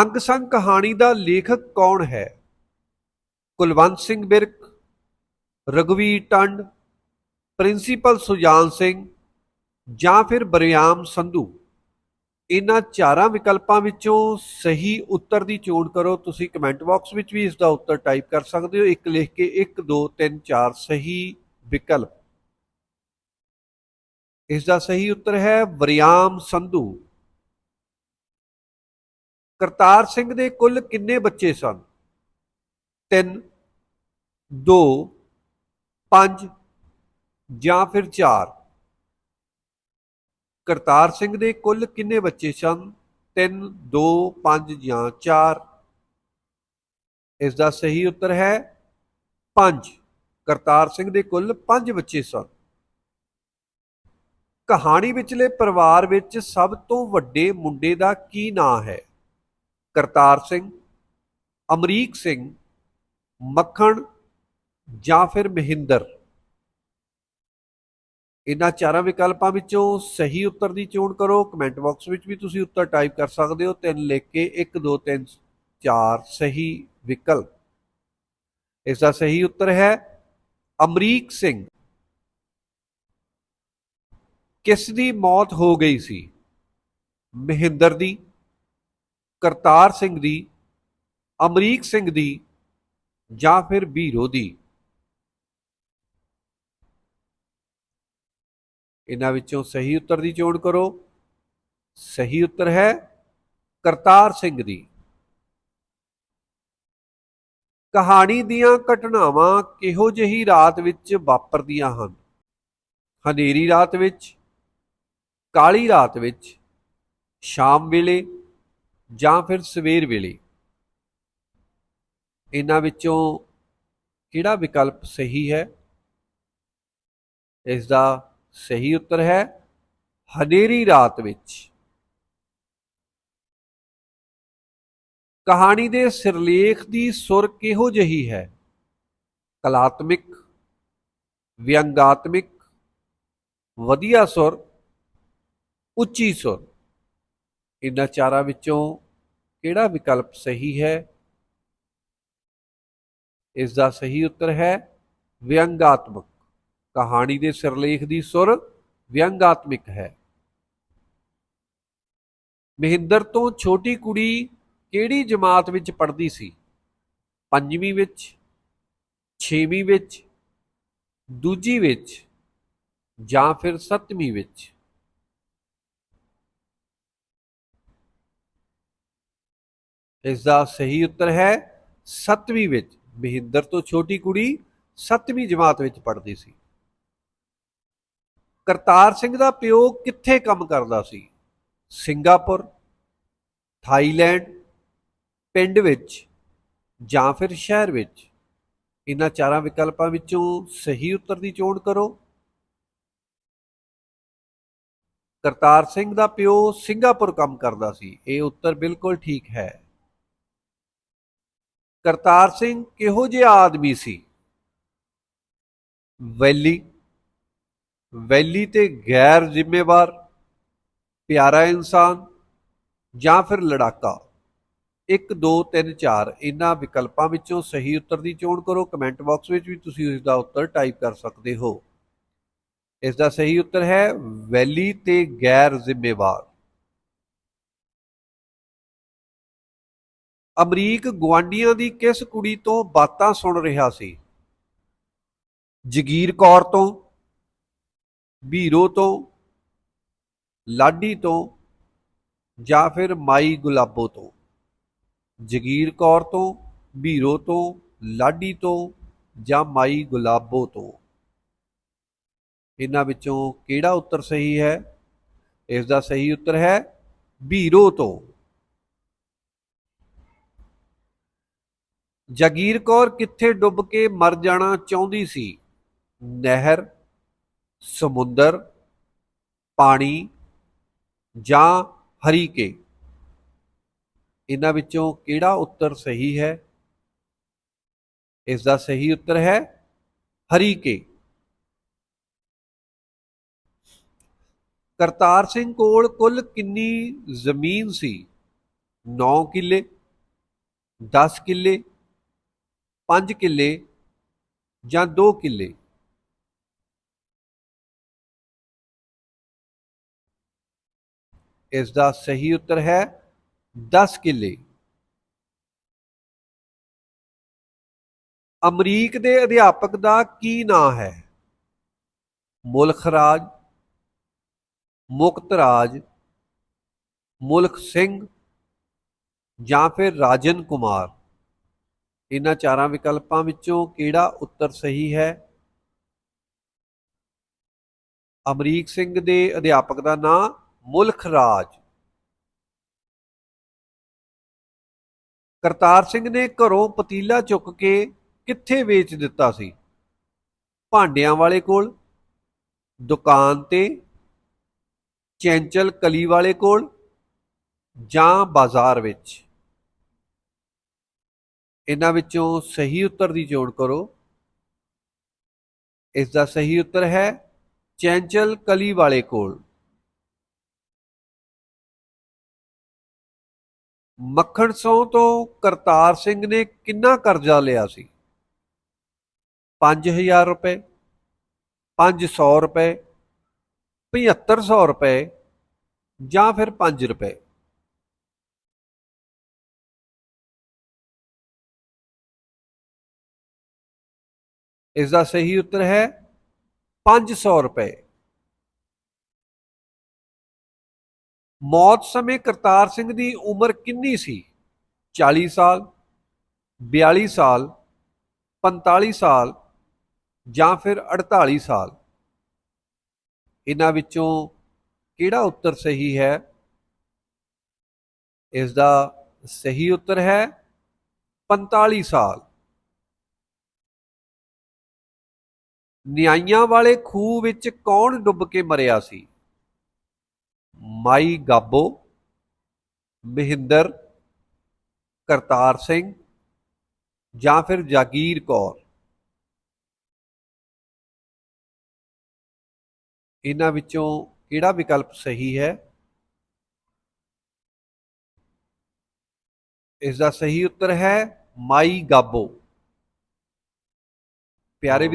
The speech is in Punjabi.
ਅੰਗ ਸੰਗ ਕਹਾਣੀ ਦਾ ਲੇਖਕ ਕੌਣ ਹੈ? ਕੁਲਵੰਤ ਸਿੰਘ ਬਿਰਕ ਰਗਵੀਰ ਟੰਡ, ਪ੍ਰਿੰਸੀਪਲ ਸੁਜਾਨ ਸਿੰਘ ਜਾਂ ਫਿਰ ਬਰਿਆਮ ਸੰਧੂ? ਇਹਨਾਂ ਚਾਰਾਂ ਵਿਕਲਪਾਂ ਵਿੱਚੋਂ ਸਹੀ ਉੱਤਰ ਦੀ ਚੋਣ ਕਰੋ। ਤੁਸੀਂ ਕਮੈਂਟ ਬਾਕਸ ਵਿੱਚ ਵੀ ਇਸ ਦਾ ਉੱਤਰ ਟਾਈਪ ਕਰ ਸਕਦੇ ਹੋ। ਇੱਕ ਲਿਖ ਕੇ 1 2 3 4 ਸਹੀ ਵਿਕਲਪ। ਇਸ ਦਾ ਸਹੀ ਉੱਤਰ ਹੈ ਵਰਿਆਮ ਸੰਧੂ। ਕਰਤਾਰ ਸਿੰਘ ਦੇ ਕੁੱਲ ਕਿੰਨੇ ਬੱਚੇ ਸਨ? 3 2 5 ਜਾਂ ਫਿਰ 4 ਕਰਤਾਰ ਸਿੰਘ ਦੇ ਕੁੱਲ ਕਿੰਨੇ ਬੱਚੇ ਸਨ? 3 2 5 ਜਾਂ 4 ਇਸ ਦਾ ਸਹੀ ਉੱਤਰ ਹੈ 5 ਕਰਤਾਰ ਸਿੰਘ ਦੇ ਕੁੱਲ 5 ਬੱਚੇ ਸਨ। ਕਹਾਣੀ ਵਿਚਲੇ ਪਰਿਵਾਰ ਵਿੱਚ ਸਭ ਤੋਂ ਵੱਡੇ ਮੁੰਡੇ ਦਾ ਕੀ ਨਾਂ ਹੈ? ਕਰਤਾਰ ਸਿੰਘ, ਅਮਰੀਕ ਸਿੰਘ, ਮੱਖਣ ਜਾਂ ਫਿਰ ਮਹਿੰਦਰ। ਇਹਨਾਂ ਚਾਰਾਂ ਵਿਕਲਪਾਂ ਵਿੱਚੋਂ ਸਹੀ ਉੱਤਰ ਦੀ ਚੋਣ ਕਰੋ। ਕਮੈਂਟ ਬਾਕਸ ਵਿੱਚ ਵੀ ਤੁਸੀਂ ਉੱਤਰ ਟਾਈਪ ਕਰ ਸਕਦੇ ਹੋ। ਤਿੰਨ ਲਿਖ ਕੇ 1 2 3 4 ਸਹੀ ਵਿਕਲਪ। ਇਸ ਦਾ ਸਹੀ ਉੱਤਰ ਹੈ ਅਮਰੀਕ ਸਿੰਘ। ਕਿਸ ਦੀ ਮੌਤ ਹੋ ਗਈ ਸੀ? ਮਹਿੰਦਰ ਦੀ ਕਰਤਾਰ ਸਿੰਘ ਦੀ, ਅਮਰੀਕ ਸਿੰਘ ਦੀ ਜਾਂ ਫਿਰ ਬੀਰੋ ਦੀ। ਇਹਨਾਂ ਵਿੱਚੋਂ ਸਹੀ ਉੱਤਰ ਦੀ ਚੋਣ ਕਰੋ। ਸਹੀ ਉੱਤਰ ਹੈ ਕਰਤਾਰ ਸਿੰਘ ਦੀ। ਕਹਾਣੀ ਦੀਆਂ ਘਟਨਾਵਾਂ ਕਿਹੋ ਜਿਹੀ ਰਾਤ ਵਿੱਚ ਵਾਪਰਦੀਆਂ ਹਨ? ਹਨੇਰੀ ਰਾਤ ਵਿੱਚ, ਕਾਲੀ ਰਾਤ ਵਿੱਚ, ਸ਼ਾਮ ਵੇਲੇ ਜਾਂ ਫਿਰ ਸਵੇਰ ਵੇਲੇ ਇਹਨਾਂ ਵਿੱਚੋਂ ਕਿਹੜਾ ਵਿਕਲਪ ਸਹੀ ਹੈ? ਇਸ ਦਾ ਸਹੀ ਉੱਤਰ ਹੈ, ਹਨੇਰੀ ਰਾਤ ਵਿੱਚ। ਕਹਾਣੀ ਦੇ ਸਿਰਲੇਖ ਦੀ ਸੁਰ ਕਿਹੋ ਜਿਹੀ ਹੈ? ਕਲਾਤਮਿਕ, ਵਿਅੰਗਾਤਮਿਕ, ਵਧੀਆ ਸੁਰ, ਉੱਚੀ ਸੁਰ। ਇਹਨਾਂ ਚਾਰਾਂ ਵਿੱਚੋਂ ਕਿਹੜਾ ਵਿਕਲਪ ਸਹੀ ਹੈ? ਇਸ ਦਾ ਸਹੀ ਉੱਤਰ ਹੈ ਵਿਅੰਗਾਤਮਕ। ਕਹਾਣੀ ਦੇ ਸਿਰਲੇਖ ਦੀ ਸੁਰ ਵਿਅੰਗਾਤਮਿਕ ਹੈ। ਮਹਿੰਦਰ ਤੋਂ ਛੋਟੀ ਕੁੜੀ ਕਿਹੜੀ ਜਮਾਤ ਵਿੱਚ ਪੜ੍ਹਦੀ ਸੀ? ਪੰਜਵੀਂ ਵਿੱਚ, ਛੇਵੀਂ ਵਿੱਚ, ਦੂਜੀ ਵਿੱਚ ਜਾਂ ਫਿਰ ਸੱਤਵੀਂ ਵਿੱਚ? ਇਸ ਦਾ ਸਹੀ ਉੱਤਰ ਹੈ, ਸੱਤਵੀਂ ਵਿੱਚ ਮਹਿੰਦਰ ਤੋਂ ਛੋਟੀ ਕੁੜੀ ਸੱਤਵੀਂ ਜਮਾਤ ਵਿੱਚ ਪੜ੍ਹਦੀ ਸੀ। ਕਰਤਾਰ ਸਿੰਘ ਦਾ ਪਿਓ ਕਿੱਥੇ ਕੰਮ ਕਰਦਾ ਸੀ? ਸਿੰਗਾਪੁਰ, ਥਾਈਲੈਂਡ, ਪਿੰਡ ਵਿੱਚ ਜਾਂ ਫਿਰ ਸ਼ਹਿਰ ਵਿੱਚ? ਇਹਨਾਂ ਚਾਰਾਂ ਵਿਕਲਪਾਂ ਵਿੱਚੋਂ ਸਹੀ ਉੱਤਰ ਦੀ ਚੋਣ ਕਰੋ। ਕਰਤਾਰ ਸਿੰਘ ਦਾ ਪਿਓ ਸਿੰਗਾਪੁਰ ਕੰਮ ਕਰਦਾ ਸੀ। ਇਹ ਉੱਤਰ ਬਿਲਕੁਲ ਠੀਕ ਹੈ। ਕਰਤਾਰ ਸਿੰਘ ਕਿਹੋ ਜਿਹਾ ਆਦਮੀ ਸੀ? ਵੈਲੀ ਵੈਲੀ ਤੇ ਗੈਰ ਜ਼ਿੰਮੇਵਾਰ, ਪਿਆਰਾ ਇਨਸਾਨ ਜਾਂ ਫਿਰ ਲੜਾਕਾ? 1 2 3 4 ਇਹਨਾਂ ਵਿਕਲਪਾਂ ਵਿੱਚੋਂ ਸਹੀ ਉੱਤਰ ਦੀ ਚੋਣ ਕਰੋ। ਕਮੈਂਟ ਬਾਕਸ ਵਿੱਚ ਵੀ ਤੁਸੀਂ ਇਸ ਦਾ ਉੱਤਰ ਟਾਈਪ ਕਰ ਸਕਦੇ ਹੋ। ਇਸ ਦਾ ਸਹੀ ਉੱਤਰ ਹੈ ਵੈਲੀ ਤੇ ਗੈਰ ਜ਼ਿੰਮੇਵਾਰ। ਅਮਰੀਕ ਗਵਾਂਡੀਆਂ ਦੀ ਕਿਸ ਕੁੜੀ ਤੋਂ ਬਾਤਾਂ ਸੁਣ ਰਿਹਾ ਸੀ? ਜਗੀਰ ਕੌਰ ਤੋਂ ਬੀਰੋ ਤੋਂ, ਲਾਡੀ ਤੋਂ ਜਾਂ ਫਿਰ ਮਾਈ ਗੁਲਾਬੋ ਤੋਂ? ਜਗੀਰ ਕੌਰ ਤੋਂ ਬੀਰੋ ਤੋਂ, ਲਾਡੀ ਤੋਂ ਜਾਂ ਮਾਈ ਗੁਲਾਬੋ ਤੋਂ? ਇਹਨਾਂ ਵਿੱਚੋਂ ਕਿਹੜਾ ਉੱਤਰ ਸਹੀ ਹੈ? ਇਸ ਦਾ ਸਹੀ ਉੱਤਰ ਹੈ ਬੀਰੋ ਤੋਂ। ਜਾਗੀਰ ਕੌਰ ਕਿੱਥੇ ਡੁੱਬ ਕੇ ਮਰ ਜਾਣਾ ਚਾਹੁੰਦੀ ਸੀ? ਨਹਿਰ, ਸਮੁੰਦਰ, ਪਾਣੀ ਜਾਂ ਹਰੀਕੇ? ਇਹਨਾਂ ਵਿੱਚੋਂ ਕਿਹੜਾ ਉੱਤਰ ਸਹੀ ਹੈ? ਇਸ ਦਾ ਸਹੀ ਉੱਤਰ ਹੈ ਹਰੀਕੇ। ਕਰਤਾਰ ਸਿੰਘ ਕੋਲ ਕੁੱਲ ਕਿੰਨੀ ਜ਼ਮੀਨ ਸੀ? 9 ਕਿੱਲੇ 10 ਕਿੱਲੇ ਪੰਜ ਕਿੱਲੇ ਜਾਂ ਦੋ ਕਿੱਲੇ? ਇਸ ਦਾ ਸਹੀ ਉੱਤਰ ਹੈ 10 ਕਿੱਲੇ। ਅਮਰੀਕ ਦੇ ਅਧਿਆਪਕ ਦਾ ਕੀ ਨਾਂ ਹੈ? ਮੁਲਖ ਰਾਜ, ਮੁਕਤ ਰਾਜ, ਮੁਲਖ ਸਿੰਘ ਜਾਂ ਫਿਰ ਰਾਜਨ ਕੁਮਾਰ? ਇਹਨਾਂ ਚਾਰਾਂ ਵਿਕਲਪਾਂ ਵਿੱਚੋਂ ਕਿਹੜਾ ਉੱਤਰ ਸਹੀ ਹੈ? ਅਮਰੀਕ ਸਿੰਘ ਦੇ ਅਧਿਆਪਕ ਦਾ ਨਾਂ ਮੁਲਖ ਰਾਜ। ਕਰਤਾਰ ਸਿੰਘ ਨੇ ਘਰੋਂ ਪਤੀਲਾ ਚੁੱਕ ਕੇ ਕਿੱਥੇ ਵੇਚ ਦਿੱਤਾ ਸੀ? ਭਾਂਡਿਆਂ ਵਾਲੇ ਕੋਲ, ਦੁਕਾਨ ਤੇ, ਚੈਂਚਲ ਕਲੀ ਵਾਲੇ ਕੋਲ ਜਾਂ ਬਾਜ਼ਾਰ ਵਿੱਚ? ਇਹਨਾਂ ਵਿੱਚੋਂ ਸਹੀ ਉੱਤਰ ਦੀ ਚੋਣ ਕਰੋ। ਇਸ ਦਾ ਸਹੀ ਉੱਤਰ ਹੈ ਚੈਂਚਲ ਕਲੀ ਵਾਲੇ ਕੋਲ। ਮੱਖਣ ਸੌ ਤੋਂ ਕਰਤਾਰ ਸਿੰਘ ਨੇ ਕਿੰਨਾ ਕਰਜ਼ਾ ਲਿਆ ਸੀ? 5000 ਰੁਪਏ 500 ਰੁਪਏ 7500 ਰੁਪਏ ਜਾਂ ਫਿਰ 5 ਰੁਪਏ? ਇਸ ਦਾ ਸਹੀ ਉੱਤਰ ਹੈ 500 ਰੁਪਏ। ਮੌਤ ਸਮੇਂ ਕਰਤਾਰ ਸਿੰਘ ਦੀ ਉਮਰ ਕਿੰਨੀ ਸੀ? 40 ਸਾਲ 42 ਸਾਲ 45 ਸਾਲ ਜਾਂ ਫਿਰ 48 ਸਾਲ? ਇਹਨਾਂ ਵਿੱਚੋਂ ਕਿਹੜਾ ਉੱਤਰ ਸਹੀ ਹੈ? ਇਸ ਦਾ ਸਹੀ ਉੱਤਰ ਹੈ 45 ਸਾਲ। ਨਿਆਈਆਂ ਵਾਲੇ ਖੂਹ ਵਿੱਚ ਕੌਣ ਡੁੱਬ ਕੇ ਮਰਿਆ ਸੀ? ਮਾਈ ਗਾਬੋ, ਮਹਿੰਦਰ, ਕਰਤਾਰ ਸਿੰਘ ਜਾਂ ਫਿਰ ਜਾਗੀਰ ਕੌਰ? ਇਹਨਾਂ ਵਿੱਚੋਂ ਕਿਹੜਾ ਵਿਕਲਪ ਸਹੀ ਹੈ? ਇਸ ਦਾ ਸਹੀ ਉੱਤਰ ਹੈ ਮਾਈ ਗਾਬੋ। ਪਿਆਰੇ